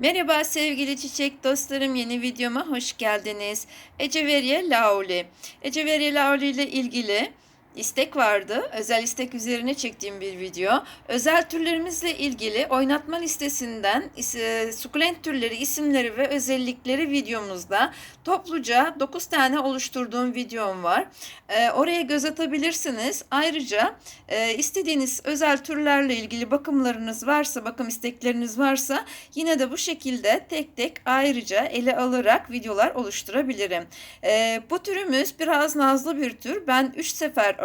Merhaba sevgili çiçek dostlarım yeni videoma hoş geldiniz. Eceveriye Lauli. Eceveriye Lauli ile ilgili istek vardı. Özel istek üzerine çektiğim bir video. Özel türlerimizle ilgili oynatma listesinden is- sukulent türleri, isimleri ve özellikleri videomuzda topluca 9 tane oluşturduğum videom var. Ee, oraya göz atabilirsiniz. Ayrıca e, istediğiniz özel türlerle ilgili bakımlarınız varsa, bakım istekleriniz varsa yine de bu şekilde tek tek ayrıca ele alarak videolar oluşturabilirim. Ee, bu türümüz biraz nazlı bir tür. Ben 3 sefer e,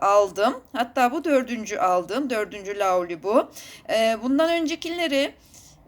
aldım. Hatta bu dördüncü aldım. Dördüncü lauli bu. Ee, bundan öncekileri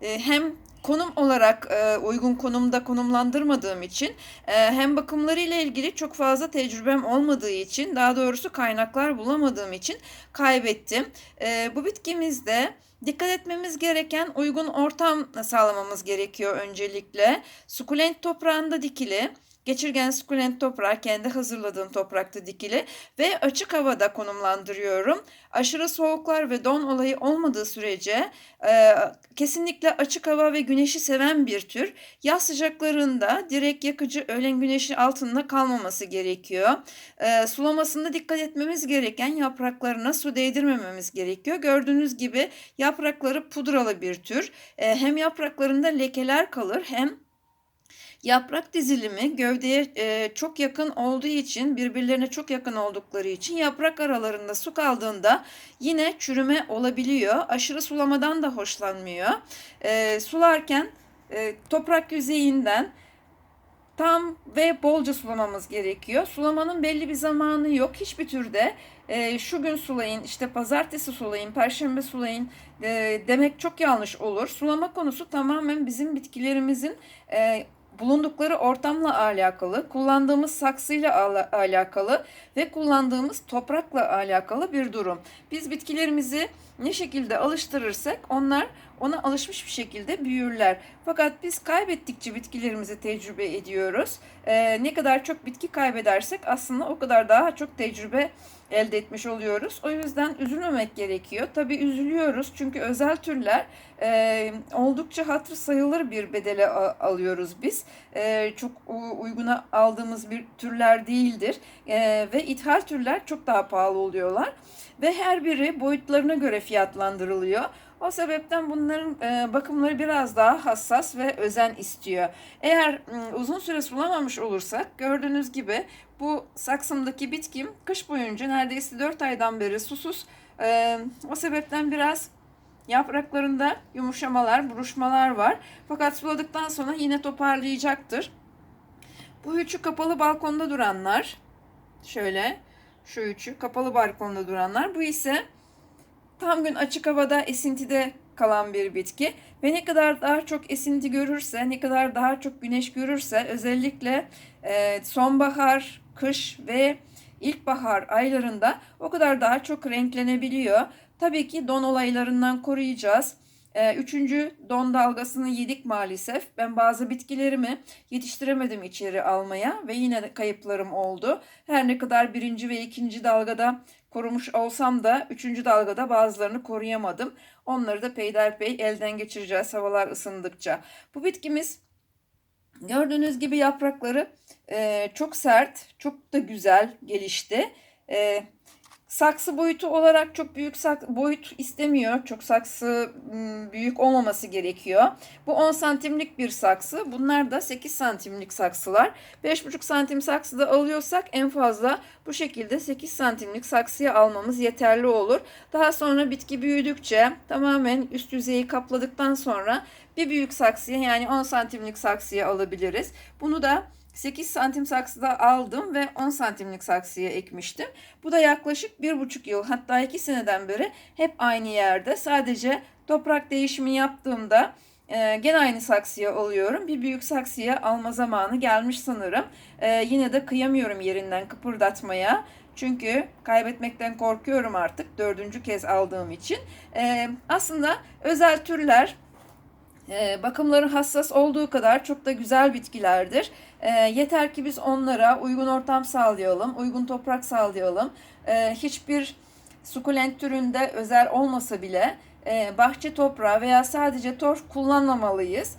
e, hem konum olarak e, uygun konumda konumlandırmadığım için e, hem bakımları ile ilgili çok fazla tecrübem olmadığı için daha doğrusu kaynaklar bulamadığım için kaybettim. E, bu bitkimizde dikkat etmemiz gereken uygun ortam sağlamamız gerekiyor öncelikle. Sukulent toprağında dikili. Geçirgen sukulent toprağı kendi hazırladığım toprakta dikili ve açık havada konumlandırıyorum. Aşırı soğuklar ve don olayı olmadığı sürece e, kesinlikle açık hava ve güneşi seven bir tür. Yaz sıcaklarında direkt yakıcı öğlen güneşi altında kalmaması gerekiyor. E, sulamasında dikkat etmemiz gereken yapraklarına su değdirmememiz gerekiyor. Gördüğünüz gibi yaprakları pudralı bir tür. E, hem yapraklarında lekeler kalır hem Yaprak dizilimi gövdeye e, çok yakın olduğu için birbirlerine çok yakın oldukları için yaprak aralarında su kaldığında yine çürüme olabiliyor. Aşırı sulamadan da hoşlanmıyor. E, sularken e, toprak yüzeyinden tam ve bolca sulamamız gerekiyor. Sulamanın belli bir zamanı yok. Hiçbir türde e, şu gün sulayın, işte pazartesi sulayın, perşembe sulayın e, demek çok yanlış olur. Sulama konusu tamamen bizim bitkilerimizin e, bulundukları ortamla alakalı, kullandığımız saksıyla ala- alakalı ve kullandığımız toprakla alakalı bir durum. Biz bitkilerimizi ne şekilde alıştırırsak onlar ona alışmış bir şekilde büyürler. Fakat biz kaybettikçe bitkilerimizi tecrübe ediyoruz. Ee, ne kadar çok bitki kaybedersek aslında o kadar daha çok tecrübe elde etmiş oluyoruz. O yüzden üzülmemek gerekiyor. Tabii üzülüyoruz çünkü özel türler e, oldukça hatır sayılır bir bedele a- alıyoruz biz. E, çok uyguna aldığımız bir türler değildir. E, ve ithal türler çok daha pahalı oluyorlar. Ve her biri boyutlarına göre fiyatlandırılıyor. O sebepten bunların e, bakımları biraz daha hassas ve özen istiyor. Eğer m, uzun süre sulamamış olursak gördüğünüz gibi bu saksımdaki bitkim kış boyunca neredeyse 4 aydan beri susuz. O sebepten biraz yapraklarında yumuşamalar, buruşmalar var. Fakat suladıktan sonra yine toparlayacaktır. Bu üçü kapalı balkonda duranlar. Şöyle şu üçü kapalı balkonda duranlar. Bu ise tam gün açık havada esintide kalan bir bitki ve ne kadar daha çok esinti görürse, ne kadar daha çok güneş görürse özellikle e, sonbahar, kış ve ilkbahar aylarında o kadar daha çok renklenebiliyor. Tabii ki don olaylarından koruyacağız. Ee, Üçüncü don dalgasını yedik maalesef. Ben bazı bitkilerimi yetiştiremedim içeri almaya ve yine kayıplarım oldu. Her ne kadar birinci ve ikinci dalgada korumuş olsam da üçüncü dalgada bazılarını koruyamadım. Onları da peyderpey elden geçireceğiz havalar ısındıkça. Bu bitkimiz gördüğünüz gibi yaprakları e, çok sert, çok da güzel gelişti. E, Saksı boyutu olarak çok büyük sak boyut istemiyor. Çok saksı büyük olmaması gerekiyor. Bu 10 santimlik bir saksı. Bunlar da 8 santimlik saksılar. 5,5 santim saksıda alıyorsak en fazla bu şekilde 8 santimlik saksıya almamız yeterli olur. Daha sonra bitki büyüdükçe tamamen üst yüzeyi kapladıktan sonra bir büyük saksıya yani 10 santimlik saksıya alabiliriz. Bunu da 8 santim saksıda aldım ve 10 santimlik saksıya ekmiştim. Bu da yaklaşık 1,5 yıl hatta 2 seneden beri hep aynı yerde. Sadece toprak değişimi yaptığımda e, gene aynı saksıya alıyorum. Bir büyük saksıya alma zamanı gelmiş sanırım. E, yine de kıyamıyorum yerinden kıpırdatmaya. Çünkü kaybetmekten korkuyorum artık dördüncü kez aldığım için. E, aslında özel türler e, bakımları hassas olduğu kadar çok da güzel bitkilerdir. E, yeter ki biz onlara uygun ortam sağlayalım, uygun toprak sağlayalım. E, hiçbir sukulent türünde özel olmasa bile e, bahçe toprağı veya sadece torf kullanmamalıyız.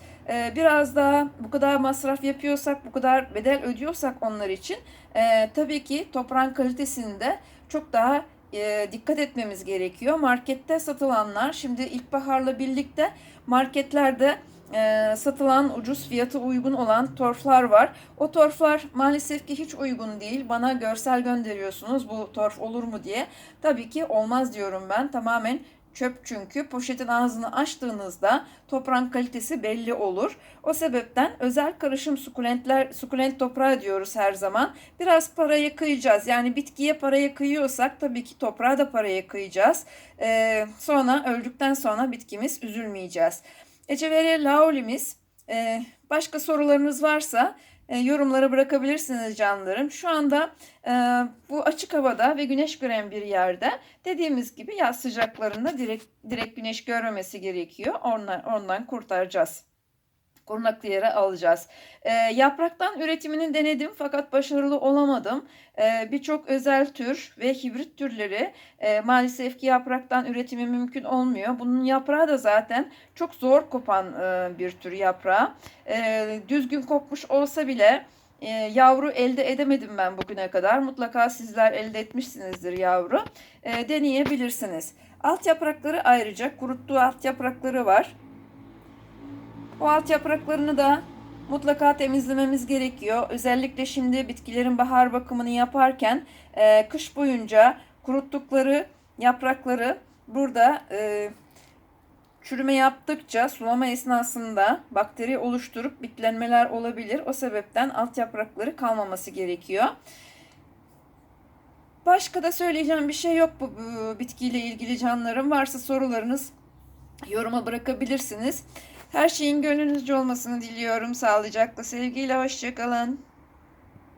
Biraz daha bu kadar masraf yapıyorsak, bu kadar bedel ödüyorsak onlar için e, tabii ki toprağın kalitesinde çok daha e, dikkat etmemiz gerekiyor. Markette satılanlar şimdi ilkbaharla birlikte marketlerde e, satılan ucuz fiyatı uygun olan torflar var. O torflar maalesef ki hiç uygun değil. Bana görsel gönderiyorsunuz bu torf olur mu diye. Tabii ki olmaz diyorum ben. Tamamen çöp çünkü poşetin ağzını açtığınızda toprağın kalitesi belli olur. O sebepten özel karışım sukulentler, sukulent toprağı diyoruz her zaman. Biraz paraya kıyacağız. Yani bitkiye paraya kıyıyorsak tabii ki toprağa da paraya kıyacağız. Ee, sonra öldükten sonra bitkimiz üzülmeyeceğiz. Eceveriye laulimiz. Ee, başka sorularınız varsa e, yorumlara bırakabilirsiniz canlarım. Şu anda e, bu açık havada ve güneş gören bir yerde dediğimiz gibi yaz sıcaklarında direkt, direkt güneş görmemesi gerekiyor. Ondan, ondan kurtaracağız. Korunaklı yere alacağız. E, yapraktan üretimini denedim fakat başarılı olamadım. E, Birçok özel tür ve hibrit türleri e, maalesef ki yapraktan üretimi mümkün olmuyor. Bunun yaprağı da zaten çok zor kopan e, bir tür yaprağı. E, düzgün kopmuş olsa bile e, yavru elde edemedim ben bugüne kadar. Mutlaka sizler elde etmişsinizdir yavru. E, deneyebilirsiniz. Alt yaprakları ayrıca kuruttuğu alt yaprakları var. O alt yapraklarını da mutlaka temizlememiz gerekiyor. Özellikle şimdi bitkilerin bahar bakımını yaparken e, kış boyunca kuruttukları yaprakları burada e, çürüme yaptıkça sulama esnasında bakteri oluşturup bitlenmeler olabilir. O sebepten alt yaprakları kalmaması gerekiyor. Başka da söyleyeceğim bir şey yok bu, bu bitkiyle ilgili canlarım. Varsa sorularınız yoruma bırakabilirsiniz. Her şeyin gönlünüzce olmasını diliyorum. Sağlıcakla, sevgiyle, hoşçakalın.